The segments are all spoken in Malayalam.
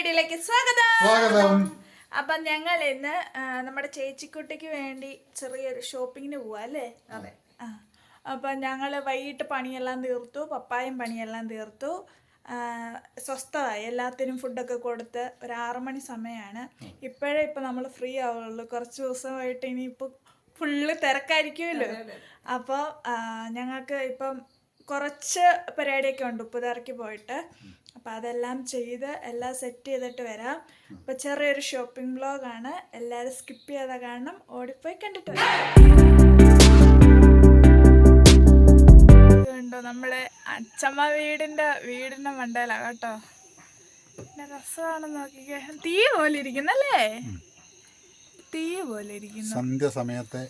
വീഡിയോയിലേക്ക് സ്വാഗതം. സ്വാഗതം. അപ്പൊ ഞങ്ങൾ ഇന്ന് നമ്മുടെ ചേച്ചിക്കുട്ടിക്ക് വേണ്ടി ചെറിയൊരു ഷോപ്പിങ്ങിന് പോവാ അല്ലേ? അതെ. അപ്പൊ ഞങ്ങൾ വൈകിട്ട് പണിയെല്ലാം തീർത്തു പപ്പായും പണിയെല്ലാം തീർത്തു. സ്വസ്ഥമായി എല്ലാത്തിനും ഫുഡൊക്കെ കൊടുത്ത് ഒരു ആറുമണി സമയമാണ് ഇപ്പോഴേ ഇപ്പൊ നമ്മൾ ഫ്രീ ആവുള്ളൂ. കുറച്ച് ദിവസമായിട്ട് ഇനിയിപ്പോ ഫുള്ള് തിരക്കായിരിക്കുമല്ലോ. അപ്പോൾ ഞങ്ങൾക്ക് ഇപ്പം കുറച്ച് പരിപാടിയൊക്കെ ഉണ്ട്. ഉപ്പുതറയ്ക്ക് പോയിട്ട്. അപ്പോൾ അതെല്ലാം ചെയ്ത് എല്ലാം സെറ്റ് ചെയ്തിട്ട് വരാം. അപ്പോൾ ചെറിയൊരു ഷോപ്പിംഗ് ബ്ലോഗാണ് എല്ലാവരും സ്കിപ്പ് ചെയ്യാതെ കാണണം. ഓടിപ്പോയി കണ്ടിട്ട് ഇതുണ്ടോ നമ്മളെ അച്ചമ്മ വീടിന്റെ വീടിന്റെ മണ്ടയിലാണ് കേട്ടോ. പിന്നെ രസമാണ് നോക്കിക്കേ. തീ പോലെ ഇരിക്കുന്നല്ലേ? തീ പോലെ ഇരിക്കുന്നു. സന്ധ്യ സമയത്തെ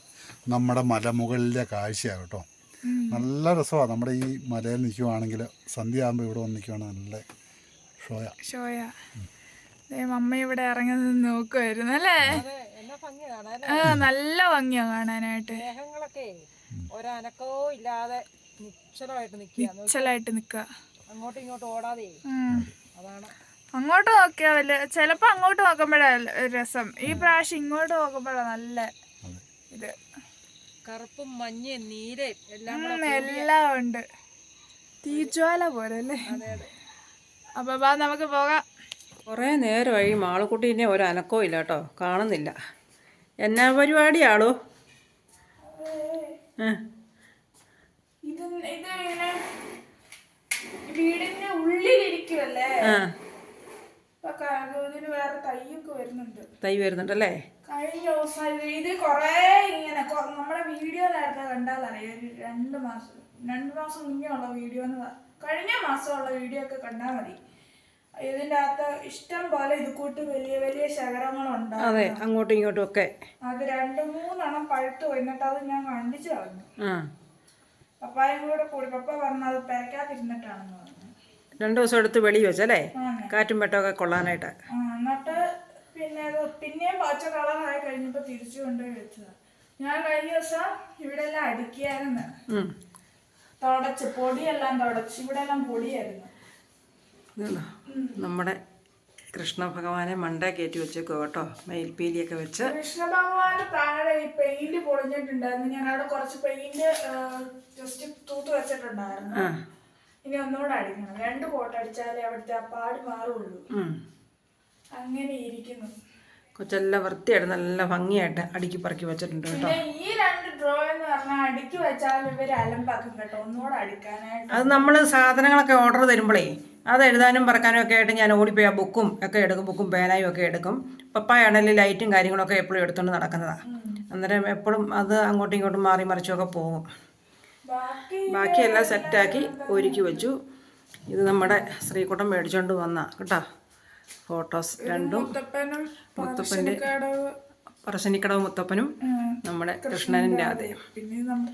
നമ്മുടെ മലമുകളിലെ കാഴ്ചയാണ് കേട്ടോ. നല്ല രസമാണ് നമ്മുടെ ഈ മലയിൽ നിൽക്കുവാണെങ്കിൽ സന്ധ്യ ആകുമ്പോൾ ഇവിടെ വന്ന് നിൽക്കുവാണെങ്കിൽ നല്ല ഷോയ. ഷോയ. മമ്മ ഇവിടെ ഇറങ്ങി നിന്ന് നോക്കുമായിരുന്നു അല്ലേ? നല്ല ഭംഗിയാ കാണാനായിട്ട്. ഒരനക്കവും ഇല്ലാതെ നിശ്ചലമായിട്ട് നിൽക്കുക. നിശ്ചലായിട്ട് നിക്കുക അങ്ങോട്ടും ഇങ്ങോട്ടും ഓടാതെ. അതാണ്. അങ്ങോട്ട് നോക്കിയാ വല്ല ചിലപ്പോ അങ്ങോട്ട് നോക്കുമ്പോഴാ രസം. ഈ പ്രാവശ്യം ഇങ്ങോട്ട് നോക്കുമ്പോഴാ നല്ല കറുപ്പും മഞ്ഞയും നീലയും എല്ലാം എല്ലാം ഉണ്ട്. തീജ്വാല പോലെ അല്ലേ? അപ്പൊ വാ നമുക്ക് പോകാം. കുറേ നേരമായി. മാളക്കുട്ടീനെ ഒരു അനക്കവും ഇല്ല കേട്ടോ. കാണുന്നില്ല. എന്നാ പരിപാടിയാളോ ഇത് ഇത് ഇങ്ങനെ വീടിന്റെ ഉള്ളിലിരിക്കുമല്ലേ വേറെ തൈയൊക്കെ വരുന്നുണ്ട്. തൈ വരുന്നുണ്ടല്ലേ? കഴിഞ്ഞ ദിവസം ഇത് കൊറേ ഇങ്ങനെ നമ്മുടെ നമ്മുടെ നേരത്തെ കണ്ടാലറിയാം. ഒരു രണ്ട് മാസം രണ്ട് മാസം മുന്നേ ഉള്ള വീഡിയോ എന്ന് കഴിഞ്ഞ മാസമുള്ള വീഡിയോ ഒക്കെ കണ്ടാൽ മതി. ഇതിന്റെ അകത്ത് ഇഷ്ടം പോലെ ഇത് കൂട്ട് വലിയ വലിയ ശകരങ്ങളുണ്ട് അതെ അങ്ങോട്ടും ഇങ്ങോട്ടും ഒക്കെ. അത് രണ്ട് മൂന്നെണ്ണം പഴുത്തു. എന്നിട്ട് അത് ഞാൻ കണ്ടിച്ചു കളഞ്ഞു. ആ. പപ്പായും കൂടെ കൂടി പപ്പ പറഞ്ഞത് പെരക്കാതിരുന്നിട്ടാണെന്ന് പറഞ്ഞു. രണ്ട് ദിവസം എടുത്ത് വെളി വെച്ചല്ലേ. കാറ്റും വെട്ടമൊക്കെ കൊള്ളാനായിട്ട്. എന്നിട്ട് പിന്നെ അത് പിന്നെയും പച്ച കളറായി കഴിഞ്ഞപ്പോൾ തിരിച്ചു കൊണ്ടുപോയി വെച്ചതാ. ഞാൻ കഴിഞ്ഞ ദിവസം ഇവിടെ എല്ലാം അടുക്കിയായിരുന്നു ഉം. തുടച്ച് പൊടിയെല്ലാം തുടച്ച്. ഇവിടെ എല്ലാം പൊടിയായിരുന്നു? നമ്മുടെ കൃഷ്ണ ഭഗവാനെ മണ്ട കയറ്റി വെച്ചേക്കോ കേട്ടോ. മയിൽപ്പീലിയൊക്കെ വെച്ച്. കൃഷ്ണ ഭഗവാന്റെ താഴെ ഈ പെയിന്റ് പൊളിഞ്ഞിട്ടുണ്ടായിരുന്നു. ഞാൻ അവിടെ കുറച്ച് പെയിന്റ് ജസ്റ്റ് തൂത്ത് വെച്ചിട്ടുണ്ടായിരുന്നു. ഇനി ഒന്നുകൂടെ അടിക്കണം. രണ്ട് കോട്ട് അടിച്ചാലേ അവിടുത്തെ ആ പാട് മാറുള്ളൂ. അങ്ങനെ ഇരിക്കുന്നു. കൊച്ചെല്ലാം വൃത്തിയായിട്ട് നല്ല ഭംഗിയായിട്ട് അടുക്കി പറക്കി വെച്ചിട്ടുണ്ട് കേട്ടോ. ഈ രണ്ട് ഡ്രോ എന്ന് പറഞ്ഞാൽ അടുക്കി വെച്ചാൽ ഇവർ അലമ്പാക്കും കേട്ടോ. ഒന്നുകൂടെ അടിക്കാനായിട്ട്. അത് നമ്മൾ സാധനങ്ങളൊക്കെ ഓർഡർ തരുമ്പോഴേ അത് എഴുതാനും പറക്കാനും ഒക്കെ ആയിട്ട് ഞാൻ ഓടിപ്പോയി ആ ബുക്കും ഒക്കെ എടുക്കും ബുക്കും പേനയും ഒക്കെ എടുക്കും. പപ്പായാണെങ്കിൽ ലൈറ്റും കാര്യങ്ങളൊക്കെ എപ്പോഴും എടുത്തുകൊണ്ട് നടക്കുന്നതാണ് അന്നേരം എപ്പോഴും അത് അങ്ങോട്ടും ഇങ്ങോട്ടും മാറി മറിച്ചൊക്കെ പോകും. ബാക്കിയെല്ലാം സെറ്റാക്കി ഒരുക്കി വെച്ചു. ഇത് നമ്മുടെ ശ്രീകുട്ടം മേടിച്ചോണ്ട് വന്ന കേട്ടോ. ഫോട്ടോസ് രണ്ടും. മുത്തപ്പന്റെ കടവ് പറശ്ശിനിക്കടവ് മുത്തപ്പനും നമ്മുടെ കൃഷ്ണനിന്റെ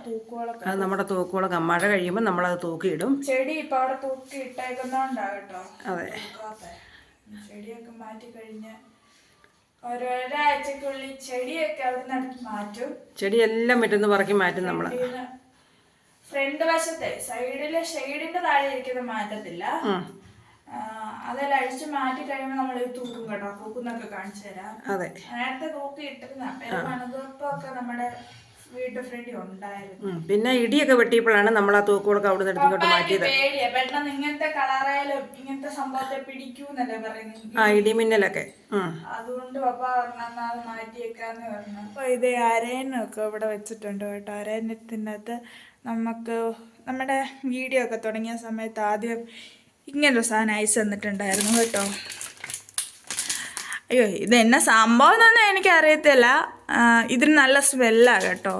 തൂക്കുകളൊക്കെ അത്. നമ്മുടെ തൂക്കുകളൊക്കെ മഴ കഴിയുമ്പോൾ നമ്മളത് തൂക്കിയിടും. ചെടി ഇപ്പൊ അവിടെ തൂക്കി ഇട്ടേക്കുന്നോണ്ടാ കേട്ടോ. അതെ. ചെടിയൊക്കെ മാറ്റി കഴിഞ്ഞ് ഒരു ഒരാഴ്ചക്കുള്ളിൽ ചെടിയൊക്കെ അവിടെ നിന്ന് മാറ്റും. ചെടിയെല്ലാം മറ്റൊന്ന് പറക്കി മാറ്റും നമ്മൾ ഫ്രണ്ട് വശത്തെ സൈഡിലെ ഷെയ്ഡിന്റെ താഴെ ഇരിക്കുന്ന മാറ്റത്തില്ല. ആ, അതെല്ലാം അഴിച്ച് മാറ്റി കഴിയുമ്പോൾ നമ്മൾ തൂക്കും കേട്ടോ തൂക്കുന്നൊക്കെ കാണിച്ചു തരാം. അതെ. നേരത്തെ തൂക്കി ഇട്ടിരുന്ന പണിതൊക്കെ നമ്മുടെ വീട്ടു ഫ്രണ്ടി ഉണ്ടായിരുന്നു. പിന്നെ ഇടിയൊക്കെ വെട്ടിയപ്പോഴാണ് നമ്മൾ ആ തൂക്കുകളൊക്കെ അവിടെ നിന്ന് മാറ്റിയത്. പേടിയാ. പെട്ടെന്ന് ഇങ്ങനത്തെ കളറായാലും ഇങ്ങനത്തെ സംഭവത്തെ പിടിക്കൂന്നല്ലേ പറയുന്നത്. ആ ഇടി മിന്നലൊക്കെ അതുകൊണ്ട് പപ്പ മാറ്റിയേക്കാന്ന് പറഞ്ഞു. അപ്പൊ ഇത് അരയനൊക്കെ ഇവിടെ വെച്ചിട്ടുണ്ട് കേട്ടോ. അരയനത്തിനകത്ത് നമുക്ക് നമ്മുടെ വീഡിയോ ഒക്കെ തുടങ്ങിയ സമയത്ത് ആദ്യം ഇങ്ങനൊരു സാധനം അയച്ചു തന്നിട്ടുണ്ടായിരുന്നു കേട്ടോ. അയ്യോ ഇത് എന്നാ സംഭവം എന്നൊന്നും എനിക്ക് അറിയത്തില്ല ഇതിന് നല്ല സ്മെല്ലാണ് കേട്ടോ.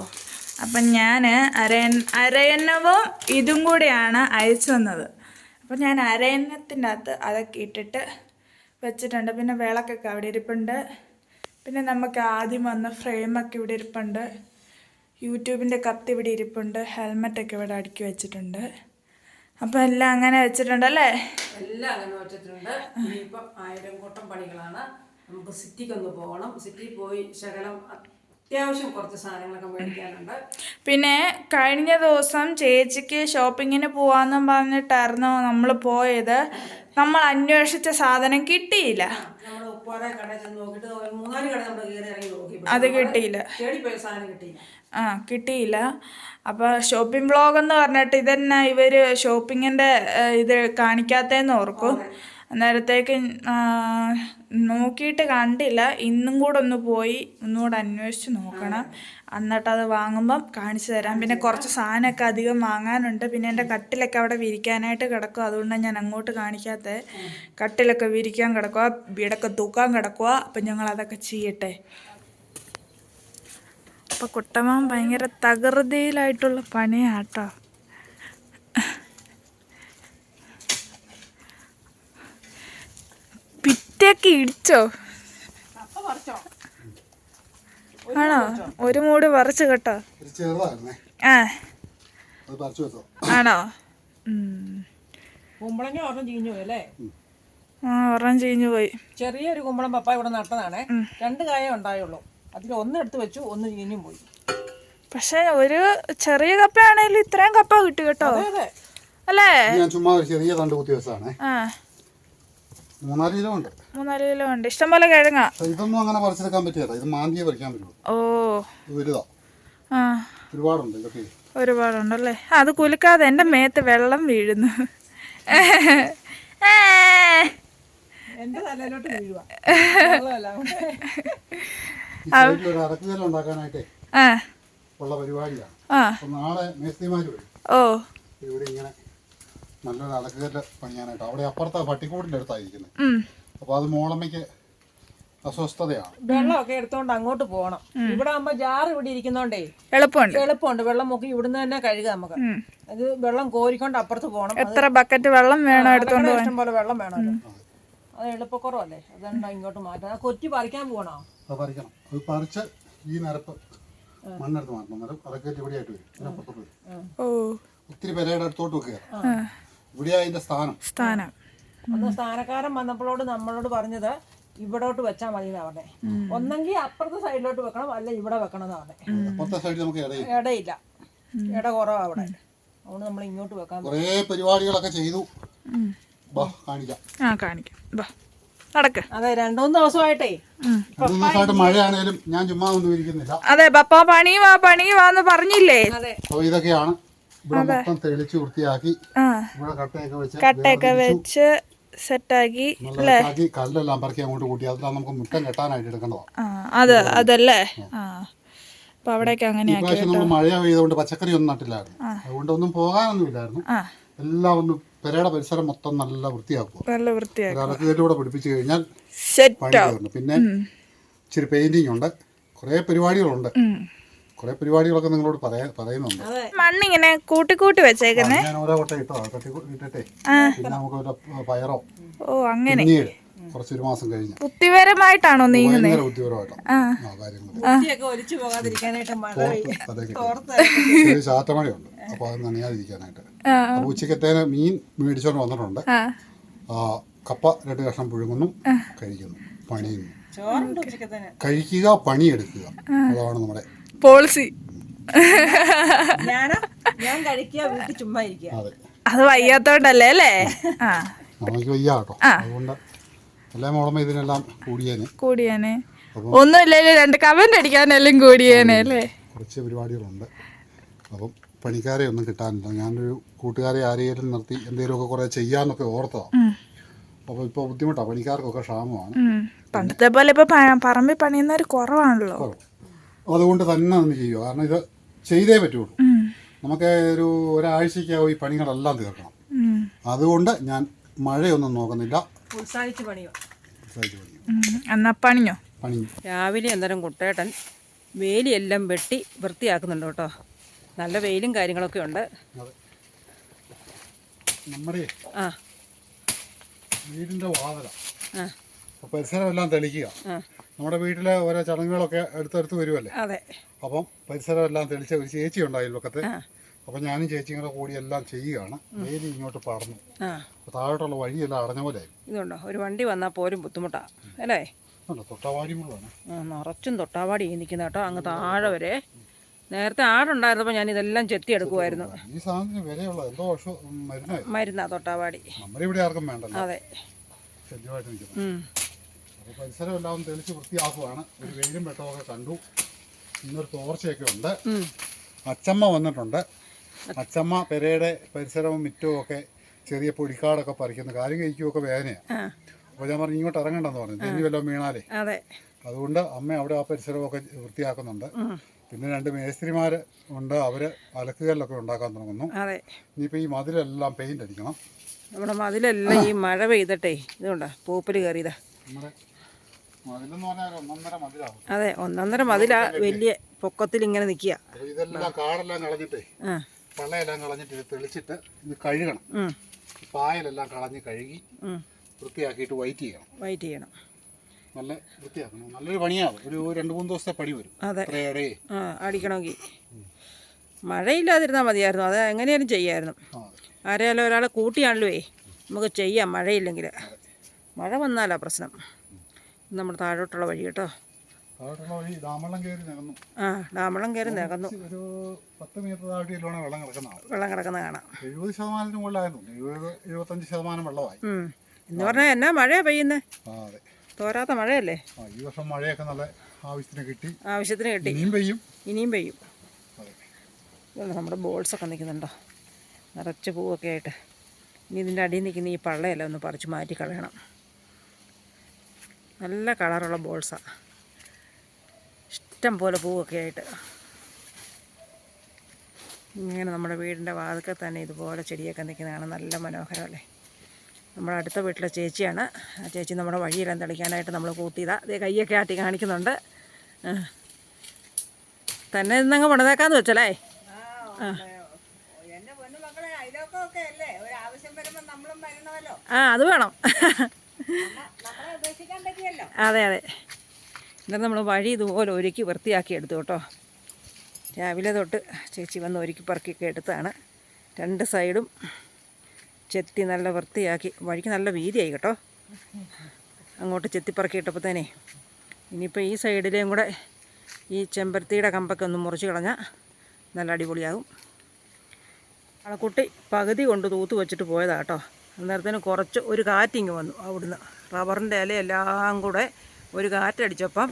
അപ്പം ഞാൻ അരയൻ അരയണ്ണവും ഇതും കൂടിയാണ് അയച്ചു തന്നത്. അപ്പം ഞാൻ അരയണ്ണത്തിന്റെ അകത്ത് അതൊക്കെ ഇട്ടിട്ട് വെച്ചിട്ടുണ്ട്. പിന്നെ വിളക്കൊക്കെ അവിടെ ഇരിപ്പുണ്ട്. പിന്നെ നമുക്ക് ആദ്യം വന്ന ഫ്രെയിമൊക്കെ ഇവിടെ ഇരിപ്പുണ്ട്. യൂട്യൂബിന്റെ കത്ത് ഇവിടെ ഇരിപ്പുണ്ട് ഹെൽമെറ്റൊക്കെ ഇവിടെ അടുക്കി വെച്ചിട്ടുണ്ട്. അപ്പം എല്ലാം അങ്ങനെ വെച്ചിട്ടുണ്ട് അല്ലേ എല്ലാം അങ്ങനെ വെച്ചിട്ടുണ്ട്. ഇനിയിപ്പം ആയിരം കൂട്ടം പണികളാണ്. നമുക്ക് സിറ്റിക്കൊന്ന് പോകണം. സിറ്റിയിൽ പോയി ശകലം അത്യാവശ്യം കുറച്ച് സാധനങ്ങളൊക്കെ മേടിക്കാനുണ്ട്. പിന്നെ കഴിഞ്ഞ ദിവസം ചേച്ചിക്ക് ഷോപ്പിങ്ങിന് പോവാന്നും പറഞ്ഞിട്ടായിരുന്നു നമ്മൾ പോയത്? നമ്മൾ അന്വേഷിച്ച സാധനം കിട്ടിയില്ല. അത് കിട്ടിയില്ല. ആ കിട്ടിയില്ല. അപ്പോൾ ഷോപ്പിംഗ് വ്ളോഗ് എന്ന് പറഞ്ഞിട്ട് ഇതന്നെ ഇവർ ഷോപ്പിങ്ങിന്റെ ഇത് കാണിക്കാത്തതെന്ന് ഓർക്കും. അന്നേരത്തേക്ക് നോക്കിയിട്ട് കണ്ടില്ല. ഇന്നും കൂടെ ഒന്ന് പോയി ഒന്നുകൂടെ അന്വേഷിച്ച് നോക്കണം. എന്നിട്ട് അത്. വാങ്ങുമ്പം കാണിച്ചു തരാം. പിന്നെ കുറച്ച് സാധനമൊക്കെ അധികം വാങ്ങാനുണ്ട്. പിന്നെ എന്റെ കട്ടിലൊക്കെ അവിടെ വിരിക്കാനായിട്ട് കിടക്കും. അതുകൊണ്ടാണ് ഞാൻ അങ്ങോട്ട് കാണിക്കാത്തത് കട്ടിലൊക്കെ വിരിക്കാൻ കിടക്കുക വീടൊക്കെ തൂക്കാൻ കിടക്കുക അപ്പം ഞങ്ങൾ അതൊക്കെ ചെയ്യട്ടെ. അപ്പൊ കുട്ടമ്മ ഭയങ്കര തകൃതിയിലായിട്ടുള്ള പണിയാട്ടോ. പിറ്റേക്ക് ഇടിച്ചോ? ആണോ? ഒരു മൂട് പറിച്ചു കേട്ടോ. ആ. ആണോ? കുമ്പളങ്ങ ഒരെണ്ണം ചീഞ്ഞു പോയി ആ ഒരെണ്ണം ചീഞ്ഞു പോയി. ചെറിയൊരു കുമ്പളം പപ്പ ഇവിടെ നട്ടതാണേ. രണ്ട് കായേ ഉണ്ടായുള്ളൂ. അതിൽ ഒന്ന് എടുത്ത് വെച്ചു ഒന്ന് ഇനിയും പോയി. പക്ഷെ ഒരു ചെറിയ കപ്പയാണേലും ഇത്രയും കപ്പ കിട്ടു കേട്ടോ. അതെ അല്ലേ? ഞാൻ ചുമ്മാ ഒരു ചെറിയ തണ്ട് കുത്തി വെച്ചതാണേ. ആ. മൂന്നാൽ കിലോ ഉണ്ട്. മൂന്നാൽ കിലോ ഉണ്ട്. ഇഷ്ടം പോലെ കിഴങ്ങ. ഇതൊന്നും അങ്ങനെ പറിച്ചെടുക്കാൻ പറ്റിയല്ല ഇത് മാന്തിയെ പറിക്കാൻ പറ്റുള്ളൂ. ഓ. വലുതാ. ഒരുപാടുണ്ട് ഇതൊക്കെ. ഒരുപാടുണ്ടല്ലേ അത് കുലുക്കാതെ എന്റെ മേത്ത് വെള്ളം വീഴുന്നു. ഏ. എന്റെ തലയിലോട്ട് വീഴുക ഉണ്ടാക്കാനായിട്ടേ ഉള്ള പരിപാടിയാണ് അപ്പോൾ നാളെ മേസ്തിമാർ വരും. ഓ. ഇവിടെ ഇങ്ങനെ നല്ലൊരു അടക്കുകല്ല് പണിയാനായിട്ട്. അവിടെ അപ്പുറത്താ പട്ടിക്കൂടിന്റെ അടുത്തായിരിക്കുന്നത് അപ്പൊ അപ്പോൾ അത് മോളമ്മയ്ക്ക് അസ്വസ്ഥതയാണ്. വെള്ളമൊക്കെ എടുത്തോണ്ട് അങ്ങോട്ട് പോകണം ഇവിടെ ആകുമ്പോ ജാറ് ഇവിടെ ഇരിക്കുന്നോണ്ടേ എളുപ്പമുണ്ട്. എളുപ്പമുണ്ട്. വെള്ളം മുക്കി ഇവിടുന്ന് തന്നെ കഴുകുക നമുക്ക്. അത് വെള്ളം കോരിക്കൊണ്ട് അപ്പുറത്ത് പോകണം എത്ര ബക്കറ്റ് വെള്ളം വേണം എടുത്തോണ്ട് പോകാൻ ഇഷ്ടം പോലെ വെള്ളം വേണമല്ലോ അത് എളുപ്പക്കുറവല്ലേ അതുകൊണ്ടാണ് ഇങ്ങോട്ട് മാറ്റുന്നത് ആ കൊറ്റി പറിക്കാൻ പോകണോ അത് പറിക്കണം. അത് പറിച്ച് ഈ നിരപ്പ് മണ്ണെടുത്ത് മാറ്റണം. നിരപ്പ് അതൊക്കെ ഇവിടെയായിട്ട് വരും. ഇതിനപ്പുറത്തോട്ട് വരും. ഓ. ഒത്തിരി പെരയുടെ അടുത്തോട്ട് വെക്കുക. ഇവിടെ സ്ഥാനം. സ്ഥാനം. അന്ന് സ്ഥാനക്കാരൻ വന്നപ്പോഴോട് നമ്മളോട് പറഞ്ഞത് ഇവിടോട്ട് വെച്ചാൽ മതി എന്നാ പറഞ്ഞേ. ഒന്നെങ്കിൽ അപ്പുറത്തെ സൈഡിലോട്ട് വെക്കണം അല്ല ഇവിടെ വെക്കണം എന്നാ പറഞ്ഞേ. ഇടയില്ല. ഇട കുറവാ അവിടെ. അതുകൊണ്ട് നമ്മൾ ഇങ്ങോട്ട് വെക്കാൻ കുറേ പരിപാടികളൊക്കെ ചെയ്തു. ആ കാണിക്കാം. നടക്ക്. അതെ രണ്ടു മൂന്ന് ദിവസമായിട്ടേ മഴയാണേലും ഞാൻ ചുമ്മാ ഒന്നും ഇരിക്കുന്നില്ല. അതെ പപ്പ പണി വാ പണി വാന്ന് പറഞ്ഞില്ലേ? അതെ. അപ്പോൾ ഇതൊക്കെയാണ് ഇവിടെ മൊത്തം തെളിച്ച് വൃത്തിയാക്കി ഇവിടെ കട്ടയൊക്കെ വെച്ച് കട്ടയൊക്കെ വെച്ച്. സെറ്റാക്കി കല്ലെല്ലാം പറക്കി അങ്ങോട്ട് കൂട്ടി. അതെല്ലാം നമുക്ക് മുറ്റം കെട്ടാനായിട്ട് എടുക്കേണ്ടതാണ് ആ അത് അതല്ലേ? ആ. അപ്പൊ അവിടേക്ക് അങ്ങനെയാക്കി നമ്മൾ മഴ പെയ്തുകൊണ്ട് പച്ചക്കറി ഒന്നും നട്ടില്ലായിരുന്നു. അതുകൊണ്ട് ഒന്നും പോകാനൊന്നും ഇല്ലായിരുന്നു. എല്ലാം ഒന്ന് പെരയുടെ പരിസരം മൊത്തം നല്ല വൃത്തിയാക്കുക. നല്ല വൃത്തിയാക്കി ഒരു പിടിപ്പിച്ചു കഴിഞ്ഞാൽ പണി സെറ്റ് തീർന്നു പിന്നെ ഇച്ചിരി പെയിന്റിംഗ് ഉണ്ട്. കുറേ പരിപാടികളുണ്ട്. കുറേ പരിപാടികളൊക്കെ നിങ്ങളോട് പറയാ പറയുന്നുണ്ട്. മണ്ണിങ്ങനെ കൂട്ടി കൂട്ടി വെച്ചേക്കുന്നേ ഞാൻ ഓരോ കൊട്ട ഇട്ടോ? തട്ടി ഇട്ടിട്ടെ. പിന്നെ നമുക്ക് ഒരു പയറോ ഓ അങ്ങനെ. പിന്നീട് കുറച്ചൊരു മാസം കഴിഞ്ഞ്. ബുദ്ധിപരമായിട്ടാണോ നീങ്ങുന്നത് ബുദ്ധിപരമായിട്ടാണ്. ചാറ്റമഴയുണ്ട്. അപ്പോൾ അത് നനയാതിരിക്കാനായിട്ട്. ഉച്ചക്കത്തേന് മീൻ മേടിച്ചോണ്ട് വന്നിട്ടുണ്ട്. കപ്പ രണ്ട് കഷ്ണം പുഴുങ്ങുന്നു കഴിക്കുന്നു പണിയുന്നു. കഴിക്കുക പണിയെടുക്കുക. അതാണ് നമ്മുടെ പോളിസി. ഞാൻ കഴിക്കുക വീട്ടിൽ ചുമ്മാ ഇരിക്കുക. അത്. വയ്യാത്തോണ്ടല്ലേ അല്ലേ? നമുക്ക് വയ്യ കേട്ടോ. അതുകൊണ്ട് എല്ലാം ഓർമ്മ ഇതിനെല്ലാം കൂടിയേനെ. കൂടിയേനെ. ഒന്നുമില്ലേലും രണ്ട് കമന്റ് അടിക്കാനെല്ലാം കൂടിയേനെ അല്ലേ? കുറച്ച് പരിപാടികളുണ്ട്. അപ്പം പണിക്കാരെ ഒന്നും കിട്ടാനില്ല. ഞാനൊരു കൂട്ടുകാരെ ആരെയും നിർത്തി എന്തെങ്കിലുമൊക്കെ കുറേ ചെയ്യാന്നൊക്കെ ഓർത്തതാണ് അപ്പോൾ ഇപ്പോൾ ബുദ്ധിമുട്ടാണ് പണിക്കാർക്കൊക്കെ ക്ഷാമമാണ്. പണ്ടത്തെ പോലെ ഇപ്പൊ പറമ്പിൽ പണിയുന്നവർ കുറവാണല്ലോ. അതുകൊണ്ട് തന്നെ ഒന്ന് ചെയ്യുക. കാരണം ഇത് ചെയ്തേ പറ്റുള്ളൂ. നമുക്ക് ഒരു ഒരാഴ്ചക്കാവും ഈ പണികളെല്ലാം തീർക്കണം. അതുകൊണ്ട് ഞാൻ മഴയൊന്നും നോക്കുന്നില്ല. ഉത്സാഹിച്ച് പണിയോ ഉത്സാഹിച്ച് പണിയോ. എന്നാ രാവിലെ അന്നേരം കുട്ടേട്ടൻ വേലിയെല്ലാം വെട്ടി വൃത്തിയാക്കുന്നുണ്ട് കേട്ടോ. നല്ല വെയിലും കാര്യങ്ങളൊക്കെ ഉണ്ട്. നമ്മുടെ ആ. വീടിന്റെ വാതല. അപ്പോൾ പരിസരമെല്ലാം തെളിക്കുക. നമ്മുടെ വീട്ടിലെ ഓരോ ചടങ്ങുകളൊക്കെ അടുത്തടുത്ത് വരുമല്ലേ അതെ. അപ്പം പരിസരമെല്ലാം തെളിച്ച ഒരു ചേച്ചി ഉണ്ടായി ആ. അപ്പം ഞാനും ചേച്ചിയും കൂടെ കൂടി എല്ലാം ചെയ്യുകയാണ്. വേലി ഇങ്ങോട്ട് പറഞ്ഞു അപ്പോൾ താഴോട്ടുള്ള വഴിയെല്ലാം അടഞ്ഞ പോലെ ഇതുണ്ടോ? ഒരു വണ്ടി വന്നാൽ പോലും ബുദ്ധിമുട്ടാ. അല്ലേ? തൊട്ടാവാടി മുഴുവൻ നിറച്ചും തൊട്ടാവാടി നിൽക്കുന്ന കേട്ടോ അങ്ങ് താഴെ വരെ. നേരത്തെ ആടുണ്ടായിരുന്നപ്പോൾ ഞാൻ ഇതെല്ലാം ചെത്തി എടുക്കുമായിരുന്നു ഈ സാധനത്തിന് വിലയുള്ള എന്തോ മരുന്നാ തൊട്ടാവാടി. നമ്മുടെ ആർക്കും അതെ. തെളിച്ച് വൃത്തിയാക്കുവാണ്. ഒരു വെയിലും വെട്ടമൊക്കെ കണ്ടു. ഇന്നൊരു തോർച്ചയൊക്കെ ഉണ്ട്. അച്ചമ്മ വന്നിട്ടുണ്ട്. അച്ചമ്മ പെരയുടെ പരിസരവും മിറ്റവും ഒക്കെ ചെറിയ പൊടിക്കാടൊക്കെ പറിക്കുന്നു കാര്യം കഴിക്കുമൊക്കെ വേദനയാണ് അപ്പോൾ ഞാൻ പറഞ്ഞു ഇങ്ങോട്ട് ഇറങ്ങണ്ടെന്ന് പറഞ്ഞു. തെന്നി വല്ലതും വീണാലേ. അതെ. അതുകൊണ്ട് അമ്മ അവിടെ ആ പരിസരമൊക്കെ വൃത്തിയാക്കുന്നുണ്ട്. പിന്നെ രണ്ട് മേസ്ത്രിമാർ ഉണ്ട്. അവർ അലക്കുകല്ലൊക്കെ ഉണ്ടാക്കാൻ തുടങ്ങുന്നു. അതെ. ഇനിയിപ്പോൾ ഈ മതിലെല്ലാം പെയിന്റ് അടിക്കണം. നമ്മുടെ മതിലെല്ലാം ഈ മഴ പെയ്തട്ടെ ഇതുകൊണ്ടാ പൂപ്പൽ കയറിയതാ. നമ്മുടെ മതിലെന്ന് പറഞ്ഞാൽ ഒന്നൊന്നര മതിലാവും. അതെ ഒന്നൊന്നര മതിലാ വലിയ പൊക്കത്തിൽ ഇങ്ങനെ നിൽക്കുക അപ്പോൾ ഇതെല്ലാം കാടെല്ലാം കളഞ്ഞിട്ടേ ആ. പള്ളയെല്ലാം കളഞ്ഞിട്ട് ഇത് തെളിച്ചിട്ട് ഇത് കഴുകണം. പായലെല്ലാം കളഞ്ഞ് കഴുകി. വൃത്തിയാക്കിയിട്ട് വൈറ്റ് ചെയ്യണം. വൈറ്റ് ചെയ്യണം. നല്ല വൃത്തിയാക്കണം. നല്ലൊരു പണിയാവും. ഒരു രണ്ട് മൂന്ന് ദിവസത്തെ പണി വരും. അതെ. ആ അടിക്കണമെങ്കിൽ. മഴയില്ലാതിരുന്നാൽ മതിയായിരുന്നു. അത് എങ്ങനെയാലും ചെയ്യായിരുന്നു. ആരെയാലും ഒരാളെ കൂട്ടിയാണല്ലോ നമുക്ക് ചെയ്യാം. മഴയില്ലെങ്കിൽ. മഴ വന്നാലാ പ്രശ്നം. നമ്മൾ നമ്മുടെ താഴോട്ടുള്ള വഴി കേട്ടോ ആ ഡാമളം കയറി നികന്നു. ഒരു പത്ത് മീറ്റർ താഴെയിലാണ് വെള്ളം കിടക്കുന്നതാണ് വെള്ളം കിടക്കുന്ന കാണാം. എഴുപത് ശതമാനത്തിന് മുകളിലായിരുന്നു. എഴുപത് എഴുപത്തഞ്ച് ശതമാനം വെള്ളമായി. എന്ന് പറഞ്ഞാൽ എന്നാ മഴയാ പെയ്യുന്നത് തോരാത്ത മഴയല്ലേ? ഈ വർഷം മഴയൊക്കെ നല്ല ആവശ്യത്തിന് കിട്ടി. ആവശ്യത്തിന് കിട്ടി. ഇനിയും പെയ്യും. ഇനിയും പെയ്യും. നമ്മുടെ ബോൾസ് നമ്മുടെ ബോൾസൊക്കെ നിൽക്കുന്നുണ്ടോ നിറച്ച് പൂവൊക്കെ ആയിട്ട്. ഇനി ഇതിന്റെ അടിയിൽ നിൽക്കുന്ന ഈ പള്ളയെല്ലാം ഒന്ന് പറിച്ച് മാറ്റി കളയണം. നല്ല കളറുള്ള ബോൾസാണ് ഇഷ്ടം പോലെ പൂവൊക്കെ ആയിട്ട്. ഇങ്ങനെ നമ്മുടെ വീടിന്റെ വാതിക്കൽ തന്നെ ഇതുപോലെ ചെടിയൊക്കെ നിൽക്കുന്നതാണ് നല്ല മനോഹരമല്ലേ നമ്മുടെ അടുത്ത വീട്ടിലെ ചേച്ചിയാണ്. ആ ചേച്ചി നമ്മുടെ വഴിയെല്ലാം തെളിക്കാനായിട്ട് നമ്മൾ കൂട്ടിയതാണ് അതേ കയ്യൊക്കെ ആട്ടി കാണിക്കുന്നുണ്ട്. തന്നെ ഇന്നങ്ങ് പണിതേക്കാന്ന് വെച്ചല്ലേ? ആ അത് വേണം. അതെ അതെ. എന്നിട്ട് നമ്മൾ വഴി ഇതുപോലെ ഒരുക്കി വൃത്തിയാക്കി എടുത്തു കേട്ടോ. രാവിലെ തൊട്ട് ചേച്ചി വന്ന് ഒരുക്കി പറക്കിയൊക്കെ എടുത്താണ് രണ്ട് സൈഡും ചെത്തി നല്ല വൃത്തിയാക്കി വഴിക്ക് നല്ല വീതിയായി കേട്ടോ. അങ്ങോട്ട് ചെത്തിപ്പറക്കി ഇട്ടപ്പോഴത്തേനെ ഇനിയിപ്പോൾ ഈ സൈഡിലെയും കൂടെ ഈ ചെമ്പരത്തിയുടെ കമ്പൊക്കെ ഒന്ന് മുറിച്ച് കളഞ്ഞാൽ നല്ല അടിപൊളിയാകും. അളക്കുട്ടി പകുതി കൊണ്ട് തൂത്ത് വെച്ചിട്ട് പോയതാണ് കേട്ടോ. അന്നേരത്തിന് കുറച്ച് ഒരു കാറ്റിങ് വന്നു അവിടുന്ന്. റബ്ബറിന്റെ ഇലയെല്ലാം കൂടെ ഒരു കാറ്റടിച്ചപ്പം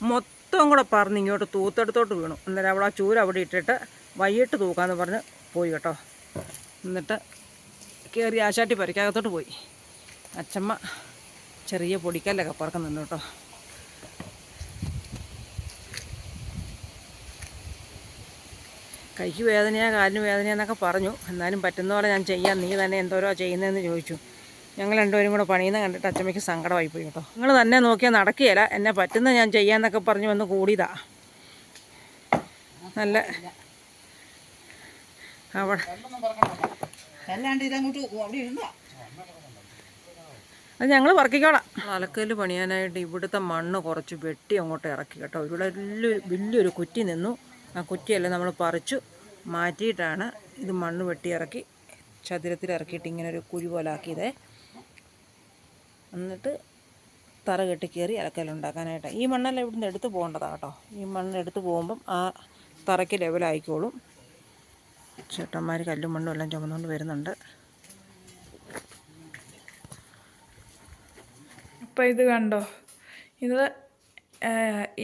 മൊത്തം കൂടെ പറന്ന് ഇങ്ങോട്ട് തൂത്തെടുത്തോട്ട് വീണു. അന്നേരം അവൾ ആ ചൂര അവിടെ ഇട്ടിട്ട് വൈകിട്ട് തൂക്കാമെന്ന് പറഞ്ഞ് പോയി കേട്ടോ. എന്നിട്ട് കയറി ആശാട്ടി പുരയ്ക്കകത്തോട്ട് പോയി. അച്ചമ്മ ചെറിയ പൊടിക്കല്ലൊക്കെ പറക്കം നിന്നു കേട്ടോ. കൈക്ക് വേദനയാണ് കാലിന് വേദനയാന്നൊക്കെ പറഞ്ഞു. എന്നാലും പറ്റുന്ന പോലെ ഞാൻ ചെയ്യാം. നീ തന്നെ എന്തോരോ ചെയ്യുന്നതെന്ന് ചോദിച്ചു. ഞങ്ങൾ രണ്ടുപേരും കൂടെ പണിയുന്ന കണ്ടിട്ട് അച്ചമ്മയ്ക്ക് സങ്കടമായി പോയി കേട്ടോ. നിങ്ങൾ തന്നെ നോക്കിയാൽ നടക്കുകയില്ല. എന്നെ പറ്റുന്ന ഞാൻ ചെയ്യാമെന്നൊക്കെ പറഞ്ഞു വന്ന് കൂടിയതാ. നല്ല അവിടെ ഇരുന്നോ? അത് ഞങ്ങൾ പറക്കിക്കോളാം. അലക്കൽ പണിയാനായിട്ട് ഇവിടുത്തെ മണ്ണ് കുറച്ച് വെട്ടി അങ്ങോട്ട് ഇറക്കി കേട്ടോ. ഇവിടെ വലിയൊരു വലിയൊരു കുറ്റി നിന്നു. ആ കുറ്റിയെല്ലാം നമ്മൾ പറിച്ചു. മാറ്റിയിട്ടാണ് ഇത് മണ്ണ് വെട്ടി ഇറക്കി ചതുരത്തിൽ ഇറക്കിയിട്ട് ഇങ്ങനെ ഒരു കുഴി പോലെ ആക്കിയതേ. എന്നിട്ട് തറ കെട്ടി കയറി അലക്കലുണ്ടാക്കാനായിട്ട് ഈ മണ്ണെല്ലാം ഇവിടുന്ന് എടുത്ത് പോകേണ്ടതാണ് കേട്ടോ. ഈ മണ്ണ് എടുത്ത് പോകുമ്പം ആ തറയ്ക്ക് ലെവലായിക്കോളും ചേട്ടന്മാർ കല്ലും മണ്ണും എല്ലാം ചുമന്നുകൊണ്ട് വരുന്നുണ്ട്. അപ്പോൾ ഇത് കണ്ടോ? ഇത്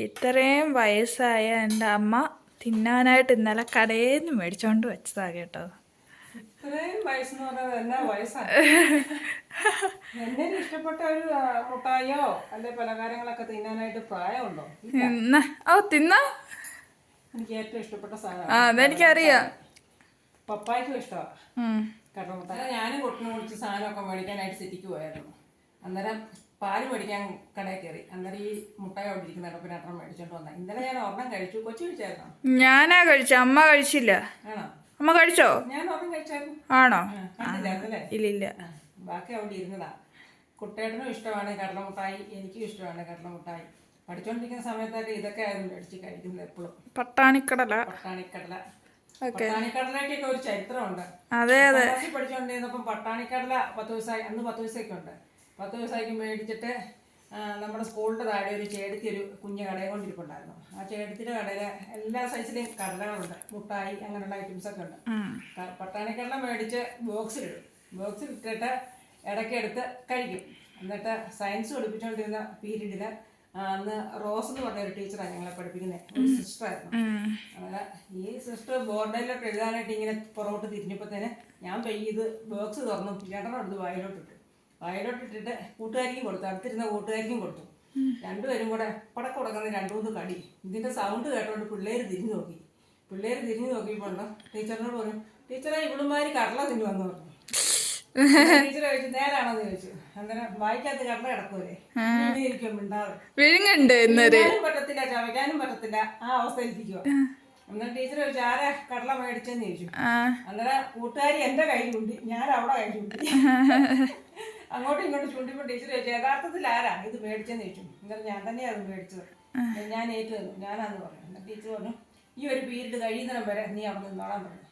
ഇത്രയും വയസ്സായ എന്റെ അമ്മ തിന്നാനായിട്ട് ഇന്നലെ കടയിൽ നിന്ന് മേടിച്ചോണ്ട് വെച്ചതാ കേട്ടോ. ഓ തിന്നാ? എനിക്ക് ഏറ്റവും ഇഷ്ടപ്പെട്ട സാധനം. ആ അതെനിക്കറിയാം. പപ്പായ്ക്കും ഇഷ്ടമാണ് ഉം. കടമുട്ടായി ഞാനും കൊട്ടിന് കുടിച്ച് സാധനമൊക്കെ മേടിക്കാനായിട്ട് സിറ്റിക്ക് പോയായിരുന്നു. അന്നേരം പാൽ മേടിക്കാൻ കടയിൽ കയറി. അന്നേരം ഈ മുട്ടായി കൊണ്ടിരിക്കുന്ന ഇരിക്കുന്ന പിന്നെ അത്ര മേടിച്ചോണ്ട് വന്ന ഇന്നലെ ഞാൻ ഒരെണ്ണം കഴിച്ചു. കൊച്ചു കഴിച്ചായിരുന്നോ? ഞാനാ കഴിച്ച അമ്മ കഴിച്ചില്ല. ആണോ? അമ്മ കഴിച്ചോ? ഞാൻ ഒരെണ്ണം കഴിച്ചായിരുന്നു. ആണോ? ഇല്ല ഇല്ല ബാക്കി അവിടെ ഇരുന്നതാ. കുട്ടേട്ടനും ഇഷ്ടമാണ് കടലമുട്ടായി എനിക്കും ഇഷ്ടമാണ് കടലമുട്ടായി പഠിച്ചുകൊണ്ടിരിക്കുന്ന സമയത്തൊക്കെ ഇതൊക്കെ ആയിരുന്നു മേടിച്ച് കഴിക്കുന്നത് എപ്പോഴും പട്ടാണിക്കടല. പട്ടാണിക്കടല. പട്ടാണിക്കടലയ്ക്കൊക്കെ ഒരു ചരിത്രമുണ്ട്. അതെ അതെ. പഠിച്ചുകൊണ്ടിരുന്നപ്പം പട്ടാണിക്കടല പത്ത് ദിവസമായി അന്ന് പത്ത് ദിവസമൊക്കെ ഉണ്ട് പത്ത് ദിവസമായിക്ക് മേടിച്ചിട്ട് നമ്മുടെ സ്കൂളിന്റെ താഴെ ഒരു ചേടത്തി ഒരു കുഞ്ഞു കടയും കൊണ്ടിരിപ്പുണ്ടായിരുന്നു ആ ചേടത്തിന്റെ കടയിൽ എല്ലാ സൈസിലെയും കടലകളുണ്ട്. മുട്ടായി അങ്ങനെയുള്ള ഐറ്റംസ് ഒക്കെ ഉണ്ട്. പട്ടാണിക്കടല മേടിച്ച് ബോക്സിലിടും ബോക്സിലിട്ടിട്ട് ഇടയ്ക്കെടുത്ത് കഴിക്കും. എന്നിട്ട് സയൻസ് പഠിപ്പിച്ചുകൊണ്ടിരുന്ന പീരീഡിൽ അന്ന് റോസ് എന്ന് പറഞ്ഞ ഒരു ടീച്ചറാണ് ഞങ്ങളെ പഠിപ്പിക്കുന്നത് ഒരു സിസ്റ്ററായിരുന്നു. അങ്ങനെ ഈ സിസ്റ്റർ ബോർഡിലൊക്കെ എഴുതാനായിട്ട് ഇങ്ങനെ പുറകോട്ട് തന്നെ ഞാൻ പെയ്യത് ബോക്സ് തുറന്നു. ലെറ്റർ എടുത്ത് വായിലോട്ട് ഇട്ടു വായിലോട്ട് ഇട്ടിട്ട് കൂട്ടുകാരിക്കും കൊടുത്തു. അടുത്തിരുന്ന കൂട്ടുകാരിക്കും കൊടുത്തു. രണ്ടുപേരും കൂടെ പടക്കം കൊടുക്കുന്ന രണ്ടു മൂന്ന് കടി. ഇതിന്റെ സൗണ്ട് കേട്ടോണ്ട് പിള്ളേര് തിരിഞ്ഞു നോക്കി. പിള്ളേര് തിരിഞ്ഞു നോക്കിയപ്പോൾ ടീച്ചറിനോട് പറഞ്ഞു ടീച്ചറെ ഇവിടുമാര് കടല തിന്നു വന്നു പറഞ്ഞു. ടീച്ചർ ചോദിച്ചു നേരാണെന്ന് ചോദിച്ചു. വിഴുങ്ങുണ്ട് ഇന്നൊരു. പറ്റത്തില്ല ചവയ്ക്കാനും പറ്റത്തില്ല. ആ അവസ്ഥ ഇരിക്കുക. അന്നേരം ടീച്ചർ ചോദിച്ചു ആരാ കടല മേടിച്ചെന്ന് ചോദിച്ചു. അന്നേരം കൂട്ടുകാരി എന്റെ കയ്യിലുണ്ട് ഞാൻ അവിടെ കൈ ചൂണ്ടി അങ്ങോട്ടും ഇങ്ങോട്ടും ചൂണ്ടിപ്പോ ടീച്ചർ ചോദിച്ചു യഥാർത്ഥത്തിൽ ആരാ ഇത് മേടിച്ചെന്ന് ചോദിച്ചു. അന്നേരം ഞാൻ തന്നെയാണ് മേടിച്ചത്. ഞാൻ ഏറ്റു തന്നു. ഞാനാന്ന് പറഞ്ഞു. ടീച്ചർ പറഞ്ഞു ഈ ഒരു പീരീഡ് കഴിയുന്നിടം വരെ നീ അവിടെ നിന്നോളാൻ പറഞ്ഞു.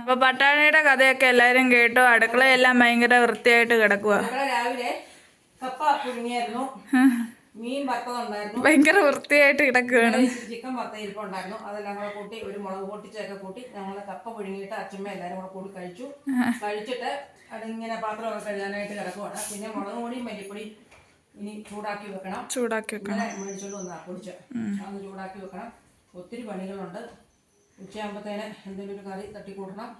അപ്പൊ പട്ടാണിയുടെ കഥയൊക്കെ എല്ലാരും കേട്ടു. അടുക്കളയെല്ലാം ഭയങ്കര വൃത്തിയായിട്ട് കിടക്കുക രാവിലെ കപ്പ പുഴുങ്ങിയായിരുന്നു. മീൻ വറുത്തതുണ്ടായിരുന്നു. ഭയങ്കര വൃത്തിയായിട്ട് കിടക്കുകയാണ് ചിക്കൻ വറുത്ത ഇരിപ്പുണ്ടായിരുന്നു. അതെല്ലാം കൂടെ കൂട്ടി ഒരു മുളക് പൊട്ടിച്ചൊക്കെ കൂട്ടി ഞങ്ങൾ കപ്പ പുഴുങ്ങിയിട്ട് അച്ഛമ്മ എല്ലാവരും കൂടെ കൂടി കഴിച്ചു. കഴിച്ചിട്ട് അതിങ്ങനെ പാത്രമൊക്കെ കഴുകാനായിട്ട് കിടക്കുവാണ്. പിന്നെ മുളക് പൊടിയും മല്ലിപ്പൊടി ഇനി ചൂടാക്കി വെക്കണം. ചൂടാക്കി വെക്കണം. മേടിച്ചോണ്ട് വന്നാ പൊടിച്ച് അതൊന്ന് ചൂടാക്കി വെക്കണം. ഒത്തിരി പണികളുണ്ട്. ഉച്ചയാകുമ്പോഴത്തേന് എന്തെങ്കിലും ഒരു കറി തട്ടിക്കൂട്ടണം.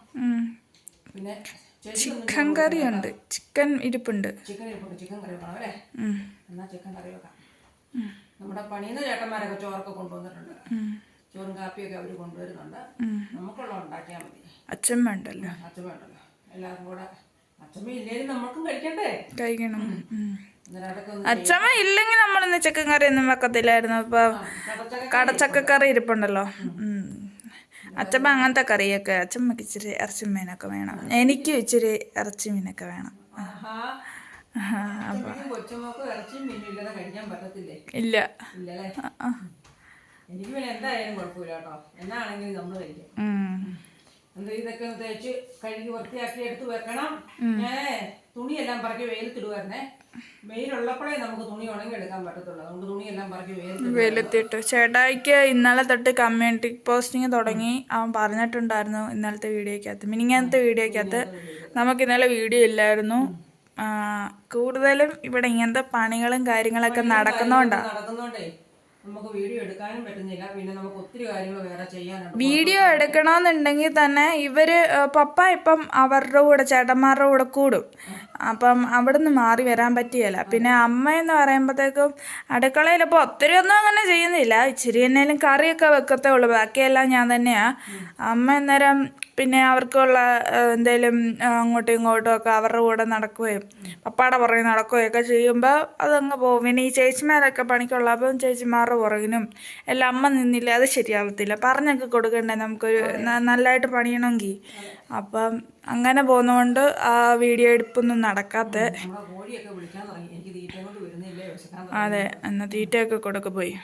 പിന്നെ ചിക്കൻ കറിയുണ്ട്. ചിക്കൻ ഇരിപ്പുണ്ട്. ചിക്കൻ ഇരിപ്പുണ്ട്. ചിക്കൻ കറി വെക്കണം അല്ലേ? എന്നാ ചിക്കൻ കറി വെക്കാം. നമ്മുടെ പണിയുന്ന ചേട്ടന്മാരൊക്കെ ചോറൊക്കെ കൊണ്ടുവന്നിട്ടുണ്ട്. ചോറും കാപ്പിയൊക്കെ അവർ കൊണ്ടുവരുന്നുണ്ട്. നമുക്കുള്ള ഉണ്ടാക്കിയാൽ മതി. അച്ഛൻ വേണ്ടല്ലോ. അച്ഛൻ വേണ്ടല്ലോ. എല്ലാവർക്കും കൂടെ അച്ഛമ്മ ഇല്ലെങ്കിൽ നമുക്കും കഴിക്കണ്ടേ? കഴിക്കണം. അച്ഛമ്മ ഇല്ലെങ്കിൽ നമ്മളിന്ന് ചിക്കൻ കറി ഒന്നും വെക്കത്തില്ലായിരുന്നു അപ്പൊ കടച്ചക്ക കടച്ചക്കക്കറി ഇരിപ്പുണ്ടല്ലോ. ഉം. അച്ഛമ്മ അങ്ങനത്തെ കറിയൊക്കെ അച്ഛമ്മക്ക് ഇച്ചിരി ഇറച്ചി മീനൊക്കെ വേണം. എനിക്കും ഇച്ചിരി ഇറച്ചി മീനൊക്കെ വേണം. ഇല്ല. എനിക്ക് പിന്നെ എന്തായാലും കുഴപ്പമില്ല കേട്ടോ. എന്നാണെങ്കിലും നമ്മൾ കഴിക്കും. എന്താ ഇതൊക്കെ തേച്ച് കഴുകി വൃത്തിയാക്കി എടുത്ത് വെക്കണം. ഞാൻ തുണിയെല്ലാം പറക്കി വെയിലത്തിടുവായിരുന്നേ. വെളുത്തിട്ടു ചേട്ടായിക്ക് ഇന്നലെ തൊട്ട് കമ്മ്യൂണിറ്റി പോസ്റ്റിംഗ് തുടങ്ങി. അവൻ പറഞ്ഞിട്ടുണ്ടായിരുന്നു ഇന്നലത്തെ വീഡിയോക്കകത്ത് മിനിങ്ങനത്തെ വീഡിയോക്കകത്ത് നമുക്ക് ഇന്നലെ വീഡിയോ ഇല്ലായിരുന്നു. കൂടുതലും ഇവിടെ ഇങ്ങനത്തെ പണികളും കാര്യങ്ങളൊക്കെ നടക്കുന്നോണ്ടാണ് നടക്കുന്നോണ്ടേ. നമുക്ക് വീഡിയോ എടുക്കാനും പറ്റുന്നില്ല. പിന്നെ നമുക്ക് ഒത്തിരി കാര്യങ്ങൾ വേറെ ചെയ്യാനുണ്ട് വീഡിയോ എടുക്കണമെന്നുണ്ടെങ്കിൽ തന്നെ ഇവർ പപ്പ ഇപ്പം അവരുടെ കൂടെ ചേട്ടന്മാരുടെ കൂടെ കൂടും. അപ്പം അവിടുന്ന് മാറി വരാൻ പറ്റിയല്ല. പിന്നെ അമ്മ എന്ന് പറയുമ്പോഴത്തേക്കും അടുക്കളയിൽ ഇപ്പോൾ ഒത്തിരി ഒന്നും അങ്ങനെ ചെയ്യുന്നില്ല. ഇച്ചിരി എന്നേലും കറിയൊക്കെ വെക്കത്തേ ഉള്ളൂ ബാക്കിയെല്ലാം ഞാൻ തന്നെയാ. അമ്മ അന്നേരം പിന്നെ അവർക്കുള്ള എന്തേലും അങ്ങോട്ടും ഇങ്ങോട്ടും ഒക്കെ അവരുടെ കൂടെ നടക്കുകയും പപ്പാടെ പുറകെ നടക്കുകയും ഒക്കെ ചെയ്യുമ്പോൾ അതങ്ങ് പോകും പിന്നെ ഈ ചേച്ചിമാരൊക്കെ പണിക്കുള്ള അപ്പം ചേച്ചിമാരുടെ പുറകിനും എല്ലാം അമ്മ നിന്നില്ല? അത് ശരിയാവത്തില്ല. പറഞ്ഞൊക്കെ കൊടുക്കണ്ടേ നമുക്കൊരു നല്ലതായിട്ട് പണിയണമെങ്കിൽ. അപ്പം അങ്ങനെ പോകുന്നതുകൊണ്ട് ആ വീഡിയോ എടുപ്പൊന്നും നടക്കാത്ത. അതെ എന്നാൽ തീറ്റയൊക്കെ കൊടുക്ക പോയി.